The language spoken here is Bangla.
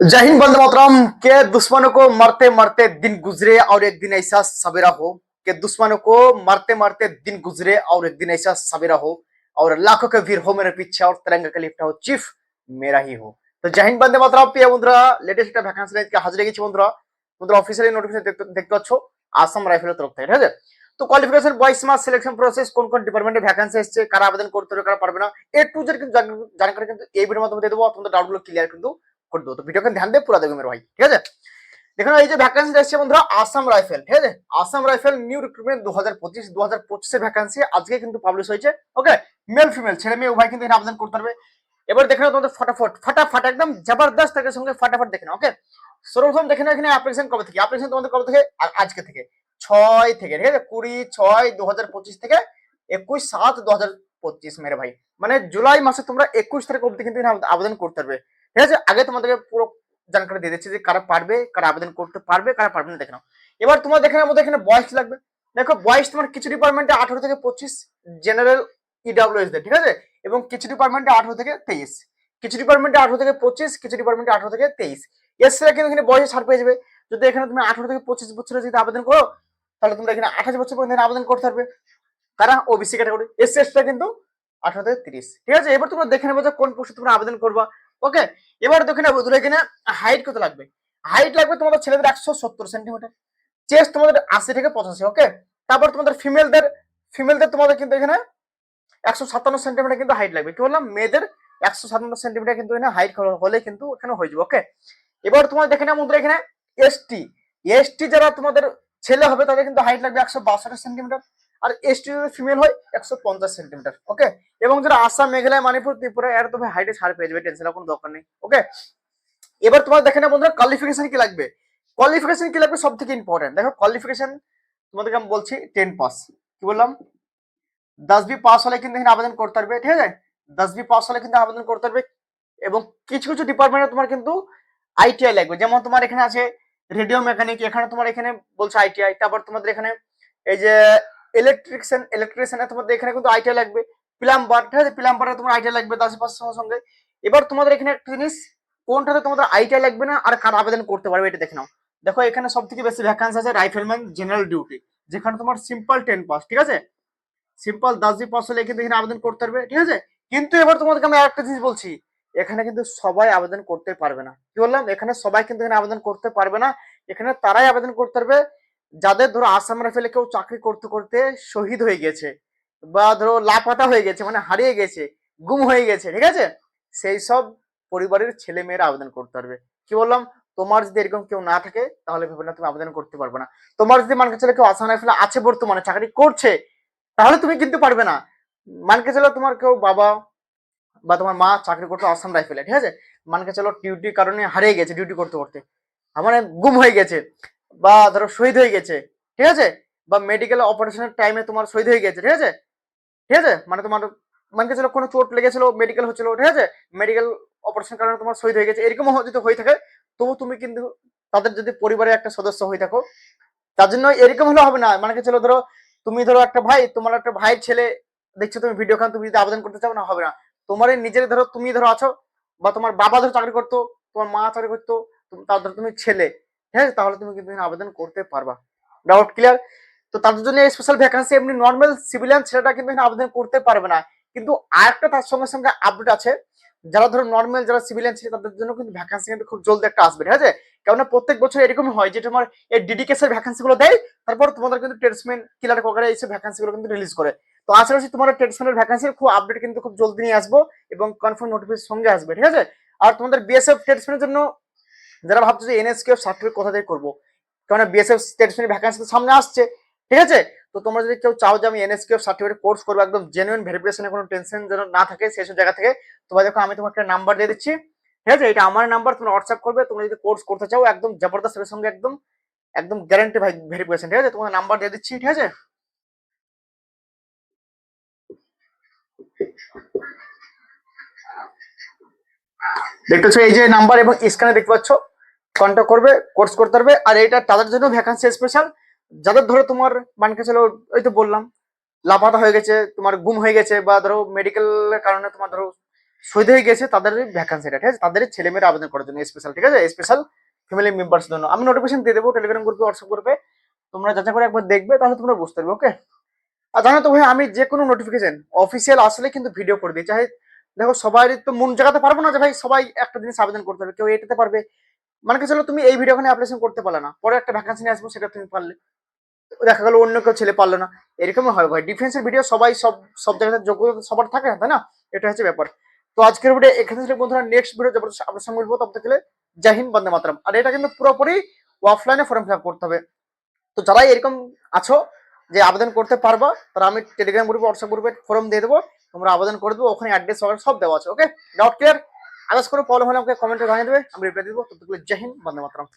जय हिंद बंदे मोहतरम के दुश्मनों को मरते मरते दिन गुजरे और एक दिन ऐसा सवेरा हो कि दुश्मनों को मरते मरते दिन गुजरे और एक दिन ऐसा सवेरा हो और लाखों के वीर हो मेरे पीछे और तिरंगा का लिफ्ट हो চিফ মেরা হি হো তো জয় হিন্দ বন্দে মাতরম প্রিয় বন্ধুরা লেটেস্ট একটা ভ্যাকান্সি আজকে হাজির গেছি বন্ধুরা বন্ধুরা অফিসিয়ালি নোটিফিকেশন দেখতে পাচ্ছ আসাম রাইফেলের তরফ থেকে ঠিক আছে তো কোয়ালিফিকেশন বয়স মাস সিলেকশন প্রসেস কোন কোন ডিপার্টমেন্টে ভ্যাকান্সি এসেছে কারা আবেদন করতে হবে কারা পারবে না এ টু জেড কিন্তু জান- জানকারি কিন্তু এই ভিডিওর মাধ্যমে দিয়ে দেবো তোমাদের ডাউটগুলো ক্লিয়ার কিন্তু করে দেবো। তো ভিডিওকে ধ্যান দিয়ে পুরো মেরে ভাই, ঠিক আছে? দেখুন এই যে ভ্যাকান্সি এসেছে বন্ধুরা আসাম রাইফেল ঠিক আছে? আসাম রাইফেল নিউ রিক্রুটমেন্ট দু হাজার পঁচিশ দু হাজার পঁচিশের ভ্যাকান্সি আজকে কিন্তু পাবলিশ হয়েছে ওকে মেল ফিমেল ছেলে, মেয়ে, উভয় কিন্তু এখানে আবেদন করতে পারবে। এবার দেখে তোমাদের ফটাফট ফটাফট, একদম জবরদস্ত এর সঙ্গে ফটাফট দেখে নাও ওকে সর্বপ্রথম দেখে নাও এখানে অ্যাপ্লিকেশন কবে থেকে? অ্যাপ্লিকেশন তোমাদের কবে থেকে? আজকে থেকে। ছয় থেকে, ঠিক আছে? কুড়ি ছয় দু হাজার পঁচিশ থেকে একুশ সাত দু হাজার পঁচিশ, মেরে ভাই। মানে জুলাই মাসে তোমরা একুশ তারিখ অব্দি কিন্তু আবেদন করতে পারবে। ঠিক আছে? আগে তোমাদেরকে পুরো জানকারি দিয়ে দিচ্ছি যে কারা পারবে, কারা আবেদন করতে পারবে, কারা পারবে না, দেখে নাও। এবার তোমার দেখে নাও এখানে বয়স লাগবে? দেখো, বয়স তোমার কিছু ডিপার্টমেন্টে আঠারো থেকে পঁচিশ জেনারেল ইডাব্লিউএস দেয় ঠিক আছে? এবং কিছু ডিপার্টমেন্টে আঠারো থেকে তেইশ। কিছু ডিপার্টমেন্টে আঠারো থেকে পঁচিশ, কিছু ডিপার্টমেন্টে আঠারো থেকে তেইশ। এসরা কিন্তু এখানে বয়সে ছাড় পেয়ে যাবে। যদি এখানে তুমি আঠারো থেকে পঁচিশ বছরে যদি আবেদন করো, তাহলে তোমরা এখানে আঠাশ বছর পর্যন্ত আবেদন করতে পারবে। কারা? ওবিসি ক্যাটাগরি এসসি এসটা কিন্তু আঠারো থেকে তিরিশ। ঠিক আছে? এবার তোমরা দেখে নেব যে কোন পোস্টে তোমরা আবেদন করবা। ওকে এবার দেখে নেব তোমরা এখানে হাইট কত লাগবে? হাইট লাগবে তোমাদের ছেলেদের একশো সত্তর সেন্টিমিটার চেস্ট তোমাদের আশি থেকে পঁচাশি ওকে তারপর তোমাদের ফিমেলদের ফিমেলদের তোমাদের কিন্তু এখানে একশো সাতান্ন সেন্টিমিটার কিন্তু হাইট লাগবে। কি বললাম? মেয়েদের একশো সাতান্ন সেন্টিমিটার কিন্তু এখানে হাইট হলে কিন্তু এখানে হয়ে যাবে ওকে এবার তোমার দেখে নাও বন্ধুরা, এখানে এসটি এসটি যারা তোমাদের ছেলে হবে, তাদের কিন্তু হাইট লাগবে একশো বাষট্টি সেন্টিমিটার আর এসটি যদি ফিমেল হয় একশো পঞ্চাশ সেন্টিমিটার ওকে এবং যারা আসাম, মেঘালয়, মণিপুর, ত্রিপুরা, এর তুমি হাইটে ছাড় পেয়ে যাবে টেনশনের কোনো দরকার নেই ওকে এবার তোমার দেখে না বন্ধুরা কোয়ালিফিকেশন কি লাগবে? কোয়ালিফিকেশন কি লাগবে সব থেকে ইম্পর্টেন্ট দেখো কোয়ালিফিকেশন তোমাদেরকে আমি বলছি টেন পাস কি বললাম? দশ বি পাস হলে কিন্তু এখানে আবেদন করতে পারবে, ঠিক আছে? দশ বি পাস হলে কিন্তু আবেদন করতে পারবে, এবং কিছু কিছু ডিপার্টমেন্টে তোমার কিন্তু আইটিআই লাগবে, যেমন তোমার এখানে আছে রেডিও মেকানিক এখানে তোমার এখানে বলছে আইটিআই তারপর তোমাদের এখানে এই যে ইলেকট্রিশিয়ান ইলেকট্রিশিয়ানে তোমাদের এখানে কিন্তু আইটিআই লাগবে। প্লাম্বার ঠিক আছে প্লাম্বারে তোমার আইটিআই লাগবে পাঁচের সঙ্গে সঙ্গে এবার তোমাদের এখানে একটা জিনিস, কোনটাতে তোমাদের আইটিআই লাগবে না আর কার আবেদন করতে পারবে এটা দেখে নাও। দেখো, এখানে সব থেকে বেশি ভ্যাকান্সি আছে রাইফেলম্যান জেনারেল ডিউটি যেখানে তোমার সিম্পল টেন পাস ঠিক আছে? সিম্পল দশ জি পাস হলে কিন্তু এখানে আবেদন করতে পারবে, ঠিক আছে? কিন্তু এবার তোমাদেরকে আমি একটা জিনিস বলছি, এখানে কিন্তু সবাই আবেদন করতে পারবে না। কি বললাম? এখানে সবাই কিন্তু এখানে আবেদন করতে পারবে না। এখানে তারাই আবেদন করতে পারবে। যাদের ধরো আসাম রাইফেলে কেউ চাকরি করতে করতে শহীদ হয়ে গেছে বা ধরো লাপাতা হয়ে গেছে মানে হারিয়ে গেছে, গুম হয়ে গেছে, ঠিক আছে? সেই সব পরিবারের ছেলে মেয়েরা আবেদন করতে পারবে। কি বললাম? তোমার যদি এরকম কেউ না থাকে, তাহলে ভেবে না তুমি আবেদন করতে পারবে না। তোমার যদি মানকে ছেলে কেউ আসাম রাইফেলে আছে বর্তমানে, চাকরি করছে, তাহলে তুমি কিন্তু পারবে না। মানকে চলো তোমার কেউ বাবা বা তোমার মা চাকরি করতো আসাম রাইফেলে, ঠিক আছে? মানকে চলো ডিউটির কারণে হারিয়ে গেছে ডিউটি করতে করতে। মানে গুম হয়ে গেছে। বা ধরো শহীদ হয়ে গেছে, ঠিক আছে? বা মেডিকেল অপারেশনের টাইমে তোমার শহীদ হয়ে গেছে, ঠিক আছে? ঠিক আছে? মানে তোমার মানে চলো কোনো চোট লেগেছিল মেডিকেল হচ্ছিল, ঠিক আছে? মেডিকেল অপারেশন কারণে তোমার শহীদ হয়ে গেছে এরকম যদি হয়ে থাকে, তবু তুমি কিন্তু তাদের যদি পরিবারের একটা সদস্য হয়ে থাকো, তার জন্য এরকম হলে হবে না। মানে চলো ধরো তুমি ধরো একটা ভাই, তোমার একটা ভাইয়ের ছেলে দেখছ, তুমি ভিডিও খান তুমি যদি আবেদন করতে চাও না, হবে না। তোমার নিজের ধরো, তুমি ধরো আছো, বা তোমার বাবা ধরো চাকরি করতো, তোমার মা চাকরি করতো তার ধরো তুমি ছেলে। ঠিক আছে? তাহলে তুমি কিন্তু আবেদন করতে পারবা। ডাউট ক্লিয়ার তো তাদের জন্য স্পেশাল ভ্যাকান্সি এমনি নর্মাল সিভিলিয়ান ছেলেটা কিন্তু আবেদন করতে পারবে না। কিন্তু আরেকটা তার সঙ্গে সঙ্গে আপডেট আছে। যারা ধরো নর্মাল যারা সিভিলিয়ান ছিল, তাদের জন্য কিন্তু ভ্যাকান্সি কিন্তু খুব জলদি একটা আসবে, ঠিক আছে? কেননা প্রত্যেক বছর এরকমই হয় যে তোমার এই ডিডিকেসের ভ্যাকান্সি গুলো দেয়, তারপর তোমাদের কিন্তু ট্রেডসম্যান কিলার কোকারে এইসব ভ্যাকান্সি গুলো কিন্তু রিলিজ করে। তো আশা করছি তোমার ট্রেডসম্যানের ভ্যাকান্সির খুব আপডেট কিন্তু খুব জলদি নিয়ে আসব এবং কনফার্ম নোটিফিকেশন সঙ্গে আসবে, ঠিক আছে? আর তোমাদের বিএসএফ ট্রেডসম্যানের জন্য যারা ভাবছ যে এনএসকেএফ সার্টিফিকেট কোথা থেকে করব? কেননা বিএসএফ ট্রেডসম্যানের ভ্যাকান্সি সামনে আসছে, ঠিক আছে? তো তোমরা যদি কেউ চাও যে আমি এনএসকেএফ সার্টিফিকেট কোর্স করব, একদম জেনুইন ভেরিফিকেশনের কোনো টেনশন যেন না থাকে সেই সব জায়গা থেকে, তোমরা দেখো আমি তোমাকে একটা নাম্বার দিয়ে দিচ্ছি, ঠিক আছে? এটা আমার নাম্বার তোমরা হোয়াটসঅ্যাপ করবে, তোমরা যদি কোর্স করতে চাও, একদম জবরদস্ত এর সঙ্গে একদম একদম গ্যারান্টি ভেরিফিকেশন ঠিক আছে? তোমার নাম্বার দিয়ে দিচ্ছি, ঠিক আছে? দেখতে পাচ্ছ, এই যে নাম্বার এবং স্ক্যানে দেখতে পাচ্ছ কন্ট্যাক্ট করবে কোর্স করতে পারবে। আর এটা তাদের জন্য ভ্যাকান্সি স্পেশাল যাদের ধরো তোমার মানকে ছিল, ওই তো বললাম লাপাতা হয়ে গেছে, তোমার গুম হয়ে গেছে বা ধরো মেডিকেলের কারণে তোমার ধরো শহীদ হয়ে গেছে, তাদের ভ্যাকান্সিটা ঠিক আছে? তাদের ছেলে মেয়েরা আবেদন করার জন্য স্পেশাল ঠিক আছে? স্পেশাল ফ্যামিলি মেম্বার্স জন্য। আমি নোটিফিকেশন দিয়ে দেবো টেলিগ্রাম গ্রুপে হোয়াটসঅ্যাপ গ্রুপে তোমরা যাচাই করে একবার দেখবে, তাহলে তোমরা বুঝতে পারবে ওকে আর জানো তো ভাই, আমি যে কোনো নোটিফিকেশন অফিসিয়াল আসলে কিন্তু ভিডিও করে দিই। চাই দেখো, সবাই তো মন জায়গাতে পারব না যে ভাই, সবাই একটা জিনিস আবেদন করতে হবে কেউ এটাতে পারবে মানে কি চলো তুমি এই ভিডিওখানে অ্যাপ্লিকেশন করতে পারলে না। পরে একটা ভ্যাকান্সি নিয়ে আসব, সেটা তুমি পারলে। দেখা গেলো অন্য কেউ ছেলে পারল না। এরকমই হয় ভাই। ডিফেন্সের ভিডিও সবাই সব সব জায়গাতে যোগ্যতা সবার থাকে না, তাই না? এটা হচ্ছে ব্যাপার। তো আজকের ভিডিও এখানে থেকে বন্ধুরা। নেক্সট ভিডিও জবরদস্ত আপনার সঙ্গে মিলবো তব থেকে জয় হিন্দ, বন্দে মাতরম। আর এটা কিন্তু পুরোপুরি অফলাইনে ফর্ম ফিল করতে হবে। তো যারা এরকম আছো যে আবেদন করতে পারবা, তারা আমি টেলিগ্রাম গ্রুপে হোয়াটসঅ্যাপ গ্রুপে ফর্ম দিয়ে দেবো। তোমরা আবেদন করে দেবো। ওখানে অ্যাড্রেস সব দেওয়া আছে ওকে ডাউট ক্লিয়ার আদার্স কোনো প্রবলেম হলে আমাকে কমেন্টে জানিয়ে দেবে, আমি রিপ্লাই দেবো। ততগুলো জয় হিন্দ, বন্দে মাতরম।